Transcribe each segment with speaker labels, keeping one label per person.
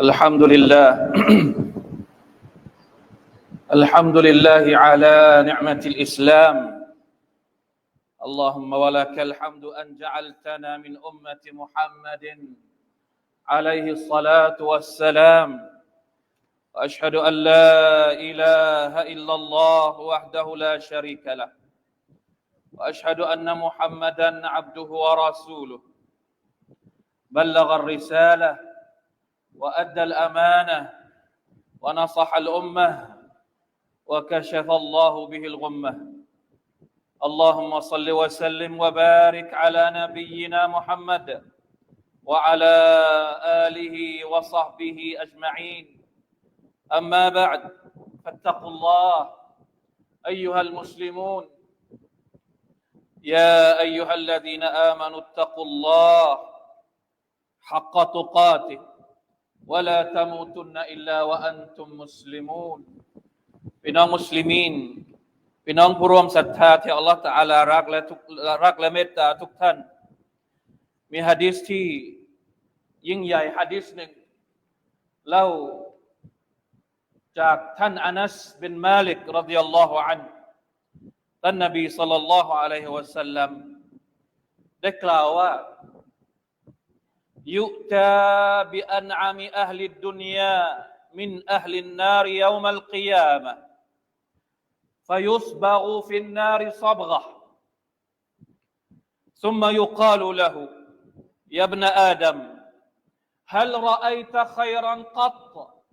Speaker 1: الحمد لله. الحمد لله على نعمة الإسلام. اللهم ولك الحمد أن جعلتنا من أمة محمد عليه الصلاة والسلام. وأشهد أن لا إله إلا الله وحده لا شريك له. وأشهد أن محمدا عبده ورسوله. بلغ الرسالة وأدى الأمانة ونصح الأمة وكشف الله به الغمة. اللهم صل وسلم وبارك على نبينا محمد وعلى آله وصحبه أجمعين. أما بعد فاتقوا الله أيها المسلمون. يا أيها الذين آمنوا اتقوا الله حق تقاته ولا تموتن إلا وأنتم مسلمون พี่น้องมุสลิมีนพี่น้องผู้ร่วมศรัทธาที่อัลลอฮฺตะอาลารักและทุกรักและเมตตาทุกท่าน มีฮะดิษที่ยิ่งใหญ่ฮะดิษหนึ่งเล่าจากท่านอานัสบินมาลิกรดิยัลลอฮุอัน ท่านนบีสัลลัลลอฮุอะลัยฮิวะสัลลัมได้กล่าวว่า يؤتى بأنعم أهل الدنيا من أهل النار يوم القيامة فيصبغ في النار صبغة ثم يقال له يا ابن آدم هل رأيت خيرا قط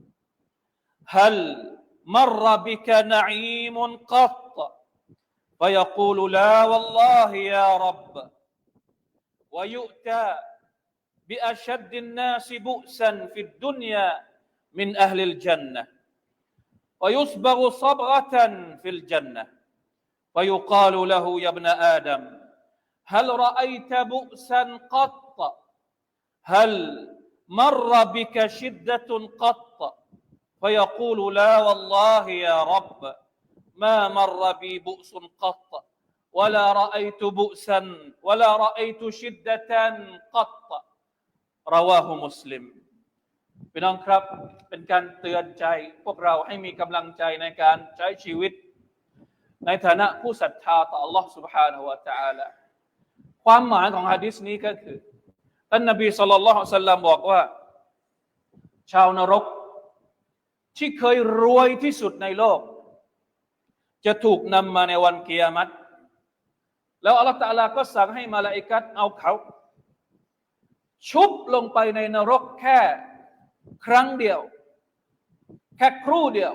Speaker 1: هل مر بك نعيم قط فيقول لا والله يا رب. ويؤتى بأشد الناس بؤسا في الدنيا من أهل الجنة. ويصبغ صبغة في الجنة. ويقال له يا ابن آدم هل رأيت بؤسا قط؟ هل مر بك شدة قط؟ فيقول لا والله يا رب. ما مر بي بؤس قط ولا رأيت بؤسا ولا رأيت شدة قط رواه مسلم พี่น้องครับ เป็นการเตือนใจ พวกเราให้มีกำลังใจในการใช้ชีวิต ในฐานะผู้ศรัทธาต่อ Allah سبحانه และ تعالى ความหมายของฮะดิษนี้ก็คือท่านนบีสุลต่านละสัลลัมบอกว่า ชาวนรก ที่เคยรวยที่สุดในโลก จะถูกนำมาในวันเกียรติแล้วอัลลอฮฺตะลาก็สั่งให้มาลาอิกัดเอาเขา ชุบลงไปในนรกแค่ครั้งเดียว แค่ครู่เดียว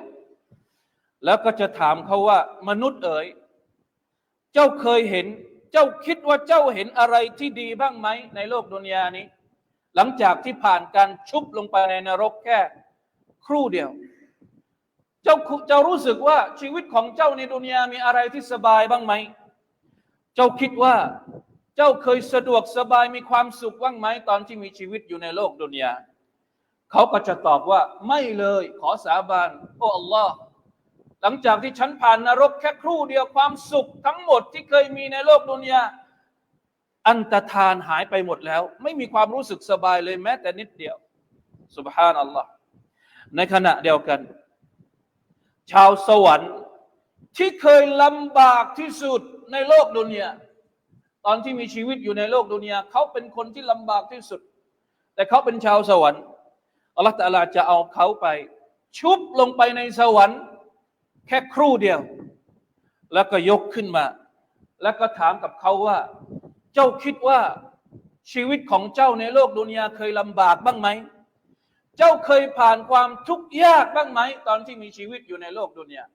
Speaker 1: แล้วก็จะถามเขาว่ามนุษย์เอ๋ย เจ้าเคยเห็น เจ้าคิดว่าเจ้าเห็นอะไรที่ดีบ้างไหมในโลกดุนยานี้ หลังจากที่ผ่านการชุบลงไปในนรกแค่ครู่เดียว เจ้าจ้ารู้สึกว่าชีวิตของเจ้าในดุนยามีอะไรที่สบายบ้างไหม เจ้าคิดว่าเจ้าเคยสะดวกสบายมีความสุขบ้างไหมตอนที่มีชีวิตอยู่ในโลกดุนยาเขาก็จะตอบว่าไม่เลยขอสาบานโอ้อัลลอฮ์หลังจากที่ฉันผ่านนรกแค่ครู่เดียวความสุขทั้งหมดที่เคยมีในโลกดุนยาอันตรธานหายไปหมดแล้ว ไม่มีความรู้สึกสบายเลยแม้แต่นิดเดียวสุบฮานัลลอฮ์ในขณะเดียวกัน ชาวสวรรค์ ที่เคยลำบากที่สุดในโลกดุนยาตอนที่มีชีวิตอยู่ในโลกดุนยาเขาเป็นคนที่ลำบากที่สุด แต่เขาเป็นชาวสวรรค์อัลลอฮฺตะลาจะเอาเขาไป ชุบลงไปในสวรรค์ แค่ครู่เดียว แล้วก็ยกขึ้นมา แล้วก็ถามกับเขาว่า เจ้าคิดว่าชีวิตของเจ้าในโลกดุนยาเคยลำบากบ้างไหม เจ้าเคยผ่านความทุกข์ยากบ้างไหม ตอนที่มีชีวิตอยู่ในโลกดุนยา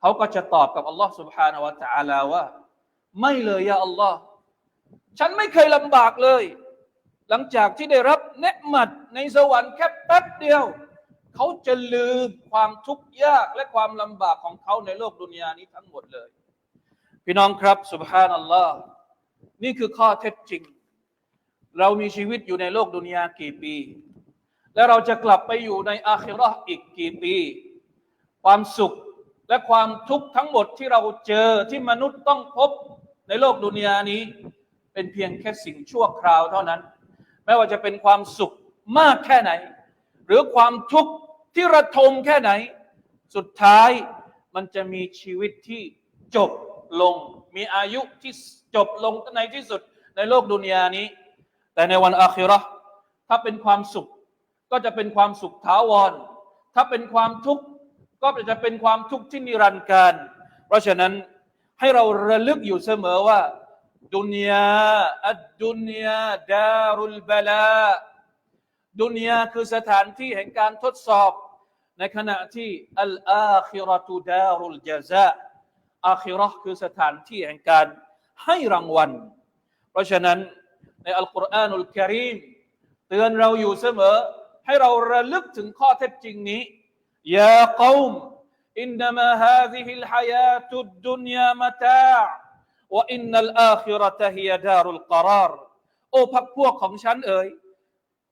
Speaker 1: เขาก็จะตอบกับอัลลอฮฺ سبحانه และ تعالى ว่า ไม่เลยยาอัลลอฮ์ฉันไม่เคยลำบากเลย หลังจากที่ได้รับเนืหมัดในสวรรค์แค่แป๊บเดียว เขาจะลืมความทุกข์ยากและความลำบากของเขาในโลกดุนยานี้ทั้งหมดเลย พี่น้องครับสุบฮานัลลอฮ์นี่คือข้อเท็จจริง เรามีชีวิตอยู่ในโลกดุนยากี่ปี และเราจะกลับไปอยู่ในอาคิเราะห์อีกกี่ปี ความสุขและความทุกข์ทั้งหมดที่เราเจอที่มนุษย์ต้องพบในโลกดุนยานี้ เป็นเพียงแค่สิ่งชั่วคราวเท่านั้น ไม่ว่าจะเป็นความสุขมากแค่ไหน หรือความทุกข์ที่ระทมแค่ไหน สุดท้ายมันจะมีชีวิตที่จบลง มีอายุที่จบลงในที่สุดในโลกดุนยานี้ แต่ในวันอาคิเราะห์ถ้าเป็นความสุข ก็จะเป็นความสุขถาวร ถ้าเป็นความทุกข์ก็จะเป็นความทุกข์ที่นิรันดร์การ เพราะฉะนั้นให้เราระลึกอยู่เสมอว่าดุนยาอัดดุนยาดารุลบลาดุนยาคือสถานที่แห่งการทดสอบ ในขณะที่อัลอาคิรตุดารุลจาซาอาคิราห์คือสถานที่แห่งการให้รางวัล เพราะฉะนั้นในอัลกุรอานุลกิริมเตือนเราอยู่เสมอ ให้เราระลึกถึงข้อเท็จจริงนี้ยาเกามอินนามะฮาซิฮิลฮายาตุดดุนยามะตาวะอินนัลอาคิรตะฮิยาดารุลกรารโอ้พักพวกของฉันเอ๋ย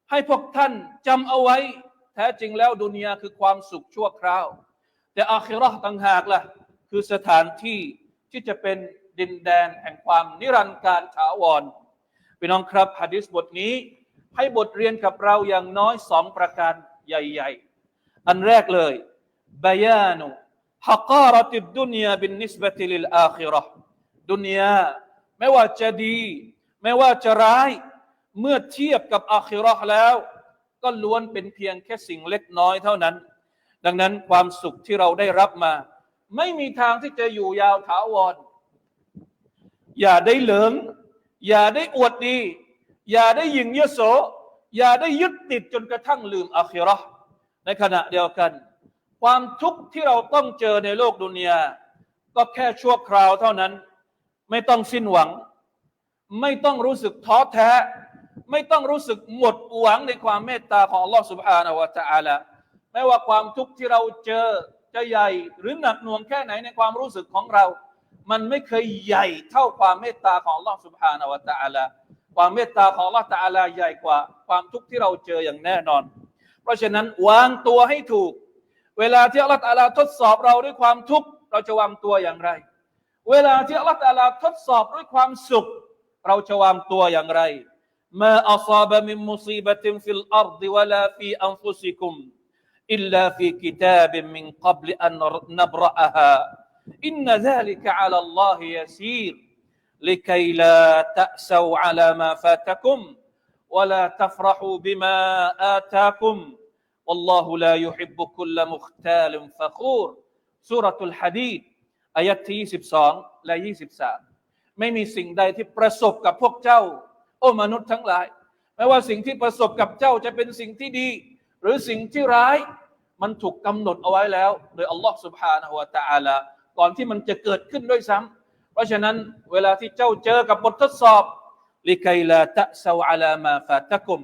Speaker 1: ให้พวกท่านจำเอาไว้ แท้จริงแล้วดุนยาคือความสุขชั่วคราว แต่อาคิราะห์ต่างหากละ่ะ คือสถานที่ที่จะเป็นดินแดนแห่งความนิรันดร์การถาวรพี่น้องครับฮะดิษบทนี้ ให้บทเรียนกับเราอย่างน้อยสองประการใหญ่ๆ อันแรกเลยบยานุฮักการติดดุนยาบินนิสบติลิลอาคิราะดุนยาไม่ว่าจะดี ไม่ว่าจะร้าย เมื่อเทียบกับอาคิราะแล้ว ก็ล้วนเป็นเพียงแค่สิ่งเล็กน้อยเท่านั้น ดังนั้นความสุขที่เราได้รับมา ไม่มีทางที่จะอยู่ยาวถาวร อย่าได้เหลิง อย่าได้อวดดี อย่าได้หยิ่งยโส อย่าได้ยึดติดจนกระทั่งลืมอาคิเราะห์ในขณะเดียวกัน ความทุกข์ที่เราต้องเจอในโลกดุนยา ก็แค่ชั่วคราวเท่านั้น ไม่ต้องสิ้นหวัง ไม่ต้องรู้สึกท้อแท้ ไม่ต้องรู้สึกหมดหวังในความเมตตาของอัลลอฮ์ سبحانه และ تعالى ไม่ว่าความทุกข์ที่เราเจอจะใหญ่ หรือหนักหน่วงแค่ไหนในความรู้สึกของเรา มันไม่เคยใหญ่เท่าความเมตตาของอัลลอฮ์ سبحانه และ تعالى ความเมตตาของอัลลอฮ์ تعالى ใหญ่กว่าความทุกข์ที่เราเจออย่างแน่นอน เพราะฉะนั้นวางตัวให้ถูก เวลาที่อัลลอฮ์ تعالى ทดสอบเราด้วยความทุกข์เราจะวางตัวอย่างไร เวลาที่อัลลอฮฺตะอาลาทดสอบด้วยความสุข เราจะวางตัวอย่างไรมาอัซาบะมินมุซีบะตินฟิลอัรฎิวะลาฟีอันฟุซิกุมอิลลาฟีกิตาบิมินกั لكي لا تأسوا على ما فاتكم ولا تفرحوا بما آتاكم والله لا يحب كل مختال فخور سورة الحديد อายัดที่22 และ 23 ไม่มีสิ่งใดที่ประสบกับพวกเจ้า โอ้มนุษย์ทั้งหลาย ไม่ว่าสิ่งที่ประสบกับเจ้าจะเป็นสิ่งที่ดี หรือสิ่งที่ร้าย มันถูกกำหนดเอาไว้แล้ว โดยอัลลอฮ์ سبحانه และ تعالى ก่อนที่มันจะเกิดขึ้นด้วยซ้ำ เพราะฉะนั้นเวลาที่เจ้าเจอกับบททดสอบลิกัยลาตะซาอาลามาฟาตะกุม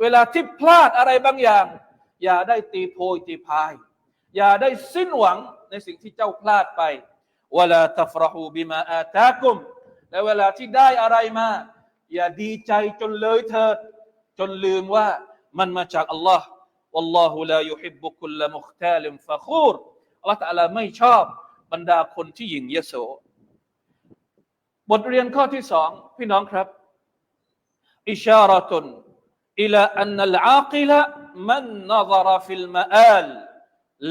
Speaker 1: เวลาที่พลาดอะไรบางอย่าง อย่าได้ตีโพยตีพาย อย่าได้สิ้นหวังในสิ่งที่เจ้าพลาดไปวลาตัฟรหูบิมาอาตากุมและเวลาที่ได้อะไรมา อย่าดีใจจนเลยเถิด จนลืมว่ามันมาจากอัลลอฮ์ والله لا يحب كل مختال فخور อัลลอฮ์ตะอาลาไม่ชอบบรรดาคนที่หยิ่งยโส บทเรียนข้อที่สองพี่น้องครับ อิชารตุนอิลาอันลอากิละมันนซรฟิลมาอัล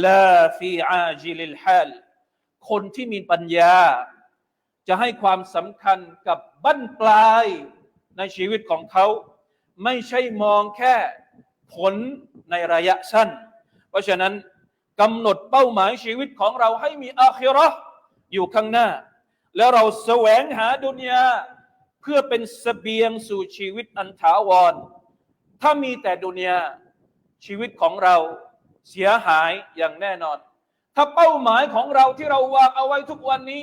Speaker 1: ลาฟีอาจิลิลฮลคนที่มีปัญญา จะให้ความสำคัญกับบั้นปลายในชีวิตของเขา ไม่ใช่มองแค่ผลในระยะสั้น เพราะฉะนั้นกำหนดเป้าหมายชีวิตของเราให้มีอาคิรออยู่ข้างหน้า แล้วเราแสวงหาดุนยาเพื่อเป็นสเสบียงสู่ชีวิตอันถาวร ถ้ามีแต่ดุนยาชีวิตของเราเสียหายอย่างแน่นอน ถ้าเป้าหมายของเราที่เราวางเอาไว้ทุกวันนี้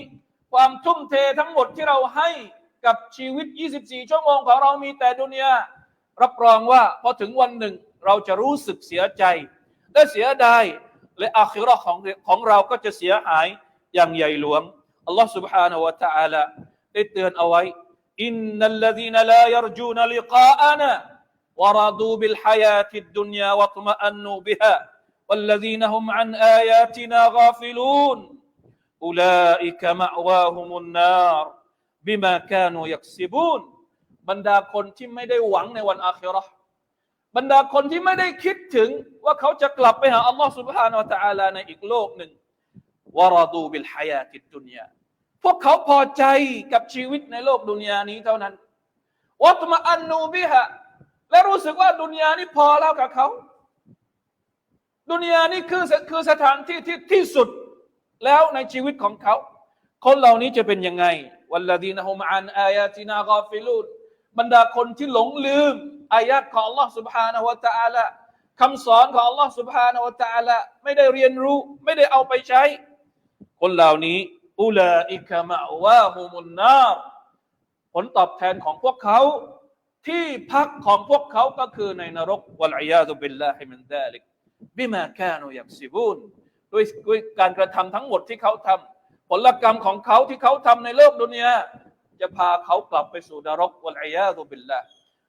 Speaker 1: ความทุ่มเททั้งหมดที่เราให้กับชีวิต 24 ชั่วโมงของเรามีแต่ดุนยารับรองว่าพอถึงวันหนึ่งเราจะรู้สึกเสียใจ และเสียดายและอาคิราะห์ของของเราก็จะเสียหายอย่างใหญ่หลวง อัลลอฮ์ سبحانه และ تعالى ได้เตือนเอาไว้อินนัลลดีนลายรจูนลิกาอานะ ورضوا بالحياة الدنيا واطمأنوا بها والذين هم عن آياتنا غافلون أولئك مأواهم النار بما كانوا يكسبون บรรดาคนที่ไม่ได้หวังในวันอาคิเราะห์บรรดาคนที่ไม่ได้คิดถึงว่าเขาจะกลับไปหาอัลลอฮ์ سبحانه และ تعالى ในอีกโลกหนึ่งวารดูบิลฮายาติดดุนยา พวกเขาพอใจกับชีวิตในโลกดุนยานี้เท่านั้นวัตมาอันนูบิฮะและรู้สึกว่าดุนยานี้พอแล้วกับเขา ดุนยานี้คือคือสถานที่ที่ที่สุดแล้วในชีวิตของเขา คนเหล่านี้จะเป็นยังไงวัลลดีนะฮุมอันอายาตินากาฟิลูนบรรดาคนที่หลงลืมอายะของ Allah سبحانه และ تعالى คำสอนของ Allah سبحانه และ تعالى ไม่ได้เรียนรู้ ไม่ได้เอาไปใช้ คนเหล่านี้ อุลาอิกะมะวาฮุมุนนาผลตอบแทนของพวกเขาที่พักของพวกเขาก็คือในนรกวัลอียาตุบิลลาฮิมินซาลิกบิมากานูยักซิบูนด้วยด้วยการกระทำทั้งหมดที่เขาทำผลกรรมของเขาที่เขาทำในโลกดุนยาจะพาเขากลับไปสู่นรกวัลอียาตุบิลลา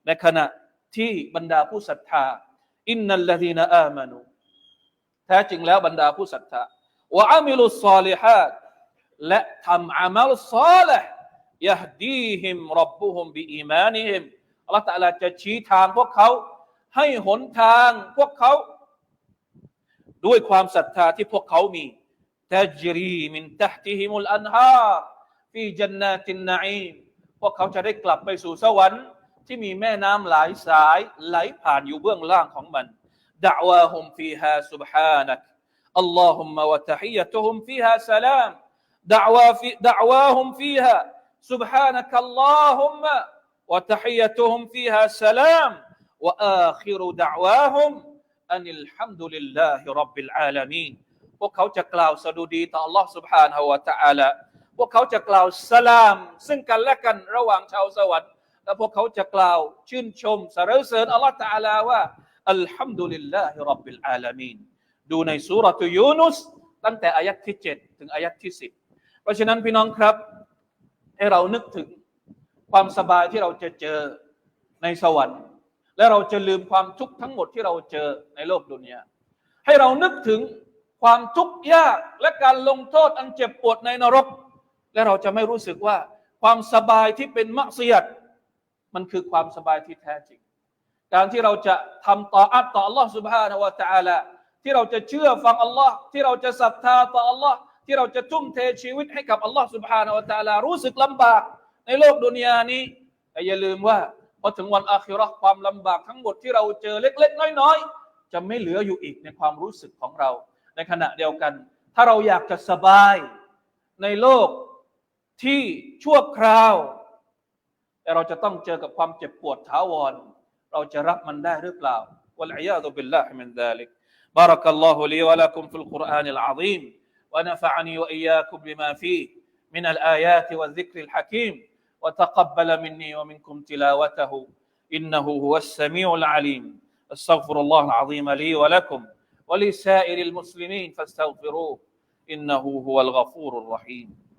Speaker 1: ในขณะที่บรรดาผู้ศรัทธาอินนัลลดีนอามานูแท้จริงแล้วบรรดาผู้ศรัทธาวะอามิลุสซาลิฮัด และทำอามัลซาลิห์ยฮดีฮิมรับบุฮุมบิอีมานิฮิมอัลลอฮฺตะลาจะชี้ทางพวกเขาให้หนทางพวกเขา ด้วยความศรัทธาที่พวกเขามีตัจรีมินตะติฮิมุลอันฮาฟีจันนาตินนาอีมพวกเขาจะได้กลับไปสู่สวรรค์ ที่มีแม่น้ำหลายสายไหลผ่านอยู่เบื้องล่างของมันดะวาฮุมฟีฮาสุบฮานัก اللهم وتحيتهم فيها سلام دعوى في دعواهم فيها سبحانك اللهم وتحيتهم فيها سلام واخر دعواهم ان الحمد لله رب العالمين พวกเขาจะกล่าวสดุดีต่อ Allah سبحانه และ تعالى พวกเขาจะกล่าวสลาม ซึ่งกันและกันระหว่างชาวสวรรค์และพวกเขาจะกล่าวชื่นชมสรรเสริญ Allah تعالى ว่าอัลฮัมดุลิลลาฮิรับบิลอาลามีนดูในสุรตุยูนุส ตั้งแต่อายัดที่ 7 ถึงอายัดที่ 10 เพราะฉะนั้นพี่น้องครับ ให้เรานึกถึงความสบายที่เราจะเจอในสวรรค์ และเราจะลืมความทุกข์ทั้งหมดที่เราเจอในโลกดุนยาให้เรานึกถึงความทุกข์ยากและการลงโทษอันเจ็บปวดในนรก และเราจะไม่รู้สึกว่าความสบายที่เป็นมักเสียดมันคือความสบายที่แท้จริง การที่เราจะทำต่ออัตต่อ Allah سبحانه และ تعالى ที่เราจะเชื่อฟังอัลลอฮ์ที่เราจะศรัทธาต่ออัลลอฮ์ ที่เราจะทุ่มเทชีวิตให้กับอัลลอฮ์สุบฮานาวะตาลารู้สึกลำบากในโลกดุนยานี้แต่อย่าลืมว่าพอถึงวันอาคิรอความลำบากทั้งหมดที่เราเจอเล็ก ๆ น้อย ๆ จะไม่เหลืออยู่อีกในความรู้สึกของเรา ในขณะเดียวกัน ถ้าเราอยากจะสบายในโลกที่ชั่วคราวแต่เราจะต้องเจอกับความเจ็บปวดถาวร เราจะรับมันได้หรือเปล่าวะลัยยาตุบิลลาฮิมินซาลิกบารักัลลอฮุลีวะลักุมฟิ ونفعني وإياكم بما فيه من الآيات والذكر الحكيم. وتقبل مني ومنكم تلاوته. إنه هو السميع العليم. أستغفر الله العظيم لي ولكم ولسائر المسلمين فاستغفروه. إنه هو الغفور الرحيم.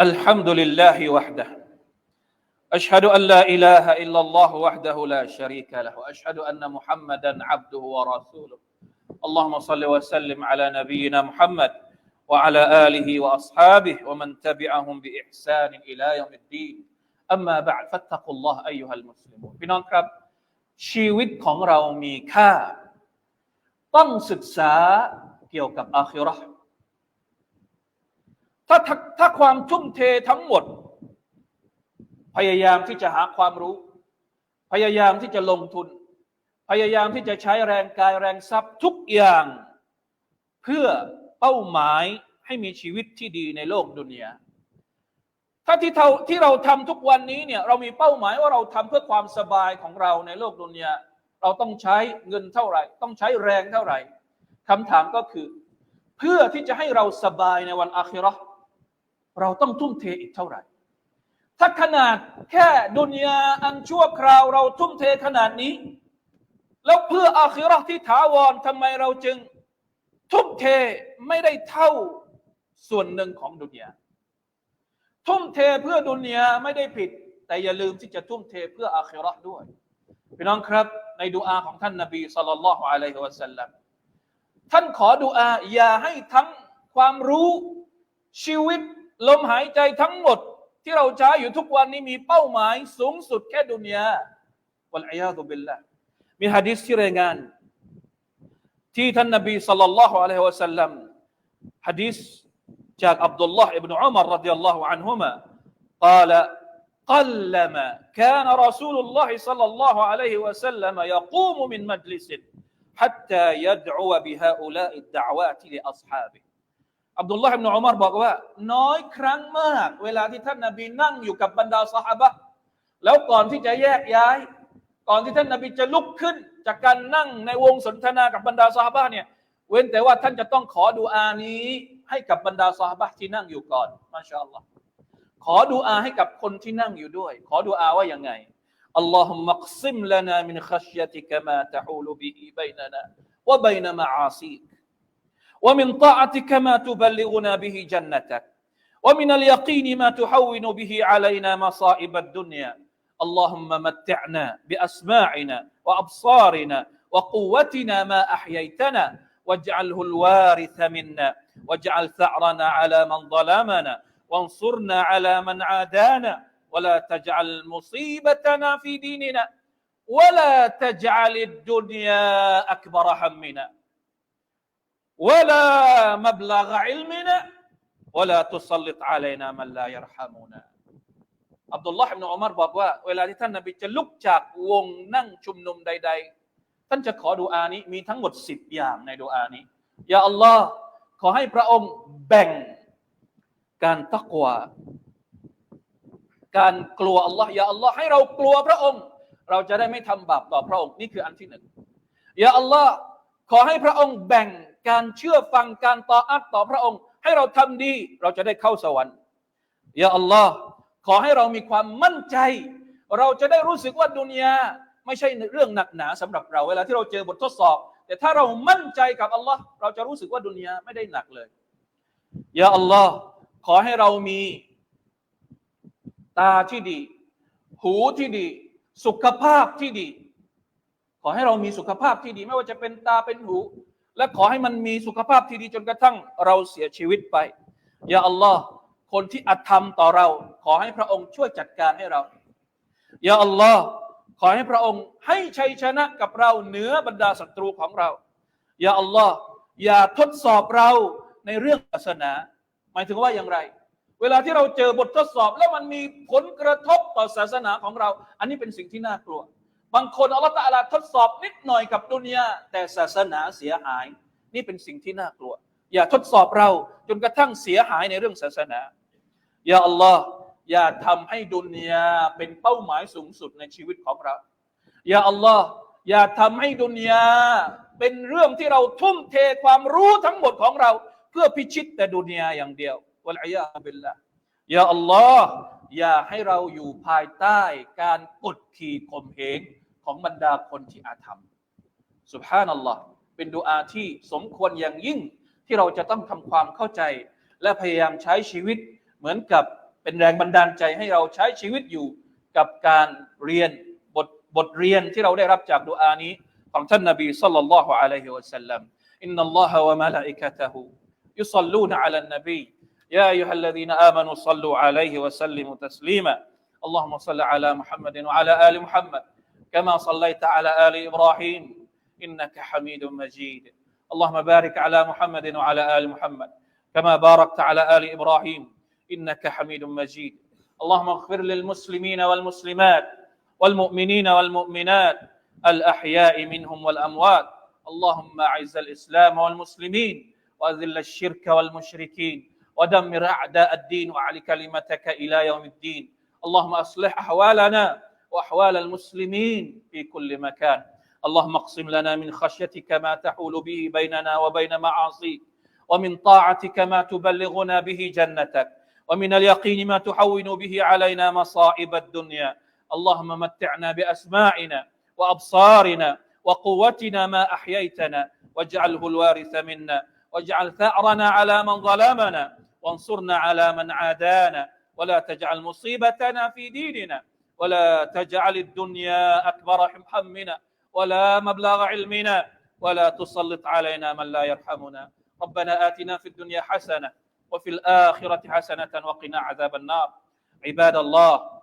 Speaker 1: الحمد لله وحده أشهد أن لا إله إلا الله وحده لا شريك له وأشهد أن محمدا عبده ورسوله. اللهم صل وسلم على نبينا محمد وعلى آله وأصحابه ومن تبعهم بإحسان إلى يوم الدين. أما بعد فاتقوا الله أيها المسلمون. พี่น้องครับ ชีวิตของเรามีค่า ต้องศึกษาเกี่ยวกับอาคิเราะห์ถ้าถ้าความทุ่มเททั้งหมด พยายามที่จะหาความรู้ พยายามที่จะลงทุน พยายามที่จะใช้แรงกายแรงทรัพย์ทุกอย่าง เพื่อเป้าหมายให้มีชีวิตที่ดีในโลกดุนยาถ้าที่เราที่เราทำทุกวันนี้เนี่ยเรามีเป้าหมายว่าเราทำเพื่อความสบายของเราในโลกดุนยาเราต้องใช้เงินเท่าไหร่ ต้องใช้แรงเท่าไหร่คำถามก็คือ เพื่อที่จะให้เราสบายในวันอาคิราเราต้องทุ่มเทอีกเท่าไหร่ ถ้าขนาดแค่ดุนยาอันชั่วคราวเราทุ่มเทขนาดนี้ แล้วเพื่ออาคิราที่ถาวรทำไมเราจึง ทุ่มเทไม่ได้เท่าส่วนหนึ่งของดุนยาทุ่มเทเพื่อดุนยาไม่ได้ผิด แต่อย่าลืมที่จะทุ่มเทเพื่ออาคิราด้วยพี่น้องครับ ในดูอาของท่านนบีสัลลัลลอฮุอะลัยฮิวะสัลลัมท่านขอดุอาอย่าให้ทั้งความรู้ชีวิตลมหายใจทั้งหมด ที่เราใช้อยู่ทุกวันนี้มีเป้าหมายสูงสุดแค่ดุนยาวัลอียาตุบิลละมีฮะดิษที่รายงาน ที่ท่านนบีสัลลัลลอฮุอะลัยฮิวะสัลลัมฮะดิษจากอับดุลลอฮ์อิบนุอุมารรดิยัลลอฮุอันฮุมะ قال قلما كان رسول الله صلى الله عليه وسلم يقوم من مجلس حتى يدعو بهؤلاء الدعوات لأصحابه อับดุลลาฮิบนอุมารบอกว่า น้อยครั้งมาก เวลาที่ท่านนาบีนั่งอยู่กับบรรดาสหายบะแล้วก่อนที่จะแยกย้าย ก่อนที่ท่านนาบีจะลุกขึ้น จากการนั่งในวงสนทนากับบรรดาสหายบะเนี่ยเว้นแต่ว่าท่านจะต้องขอดูอานี้ให้กับบรรดาสหายที่นั่งอยู่ก่อนมาชาอัลลอฮ์ขอดูอาให้กับคนที่นั่งอยู่ด้วย ขอดูอาว่ายังไงอัลลอฮุมักซิมลานามินขัชยติกมาตะฮูลุบิฮีบัยนานะวบันมาอาซี ومن طاعتك ما تبلغنا به جنتك ومن اليقين ما تحون به علينا مصائب الدنيا. اللهم متعنا بأسماعنا وأبصارنا وقوتنا ما أحييتنا واجعله الوارث منا واجعل ثأرنا على من ظلمنا وانصرنا على من عادانا. ولا تجعل مصيبتنا في ديننا ولا تجعل الدنيا أكبر همنا. ولا مبلغ علمنا ولا تسلط علينا من لا يرحمنا อับดุลลอฮ์อิบนุอุมารบอกว่าเวลาที่ท่านนบีจะลุกจากวงนั่งชุมนุมใด ๆ ท่านจะขอดูอานี้มีทั้งหมดสิบอย่างในดูอานี้ยาอัลลอฮ์ขอให้พระองค์แบ่งการตักวาการกลัวอัลลอฮ์ยาอัลลอฮ์ให้เรากลัวพระองค์ เราจะได้ไม่ทำบาปต่อพระองค์นี่คืออันที่หนึ่งยาอัลลอฮ์ขอให้พระองค์แบ่ง การเชื่อฟังการต่ออัตต่อพระองค์ ให้เราทำดี เราจะได้เข้าสวรรค์ยาอัลลอฮ์ขอให้เรามีความมั่นใจ เราจะได้รู้สึกว่าดุนยาไม่ใช่เรื่องหนักหนาสำหรับเราเวลาที่เราเจอบททดสอบ แต่ถ้าเรามั่นใจกับอัลลอฮ์เราจะรู้สึกว่าดุนยาไม่ได้หนักเลยยาอัลลอฮ์ขอให้เรามีตาที่ดี หูที่ดี สุขภาพที่ดี ขอให้เรามีสุขภาพที่ดี ไม่ว่าจะเป็นตาเป็นหู และขอให้มันมีสุขภาพที่ดีจนกระทั่งเราเสียชีวิตไปยาอัลลอฮ์คนที่อธรรมต่อเรา ขอให้พระองค์ช่วยจัดการให้เรายาอัลลอฮ์ขอให้พระองค์ให้ชัยชนะกับเราเหนือบรรดาศัตรูของเรายาอัลลอฮ์อย่าทดสอบเราในเรื่องศาสนา หมายถึงว่าอย่างไร เวลาที่เราเจอบททดสอบแล้วมันมีผลกระทบต่อศาสนาของเรา อันนี้เป็นสิ่งที่น่ากลัว บางคนอัลลอฮฺตะอาลาทดสอบนิดหน่อยกับดุนยาแต่ศาสนาเสียหาย นี่เป็นสิ่งที่น่ากลัว อย่าทดสอบเราจนกระทั่งเสียหายในเรื่องศาสนาอย่าอัลลอฮ์อย่าทำให้ดุนยาเป็นเป้าหมายสูงสุดในชีวิตของเราอย่าอัลลอฮ์อย่าทำให้ดุนยาเป็นเรื่องที่เราทุ่มเทความรู้ทั้งหมดของเรา เพื่อพิชิตแต่ดุนยาอย่างเดียววะลัยยาบิลละอย่าอัลลอฮ์อย่าให้เราอยู่ภายใต้การกดขี่ข่มเหง ของบรรดาคนที่อาธรรมสุบฮานัลลอฮ์เป็นดูอาที่สมควรอย่างยิ่งที่เราจะต้องทำความเข้าใจ และพยายามใช้ชีวิต เหมือนกับเป็นแรงบันดาลใจให้เราใช้ชีวิตอยู่กับการเรียนบทบทเรียนที่เราได้รับจากดูอานี้ของท่านนบีสัลลัลลอฮุอะลัยฮิวะสัลลัมอินนัลลอฮะวะมะลาอิกะตะฮูยุศ็อลลูนอะลันนบี يا أيها الذين آمنوا صلوا عليه وسلموا تسليما اللهم صل على محمد وعلى آل محمد كما صليت على آل إبراهيم إنك حميد مجيد. اللهم بارك على محمد وعلى آل محمد كما باركت على آل إبراهيم إنك حميد مجيد. اللهم اغفر للمسلمين والمسلمات والمؤمنين والمؤمنات الأحياء منهم والأموات. اللهم أعز الإسلام والمسلمين وأذل الشرك والمشركين ودمر أعداء الدين وأعل كلمتك إلى يوم الدين. اللهم أصلح أحوالنا وأحوال المسلمين في كل مكان. اللهم اقسم لنا من خشيتك ما تحول به بيننا وبين معاصيك ومن طاعتك ما تبلغنا به جنتك ومن اليقين ما تحون به علينا مصائب الدنيا. اللهم متعنا بأسماعنا وأبصارنا وقوتنا ما أحييتنا واجعله الوارث منا واجعل ثأرنا على من ظلمنا وانصرنا على من عادانا ولا تجعل مصيبتنا في ديننا. ولا تجعل الدنيا أكبر همنا ولا مبلغ علمنا ولا تسلط علينا من لا يرحمنا. ربنا آتنا في الدنيا حسنة وفي الآخرة حسنة وقنا عذاب النار. عباد الله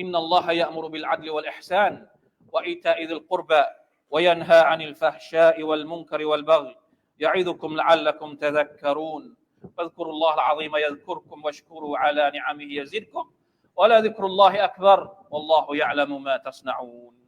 Speaker 1: إن الله يأمر بالعدل والإحسان وإيتاء ذي القربى وينهى عن الفحشاء والمنكر والبغي يعظكم لعلكم تذكرون. فاذكروا الله العظيم يذكركم واشكروا على نعمه يزدكم. ولذكر الله أكبر والله يعلم ما تصنعون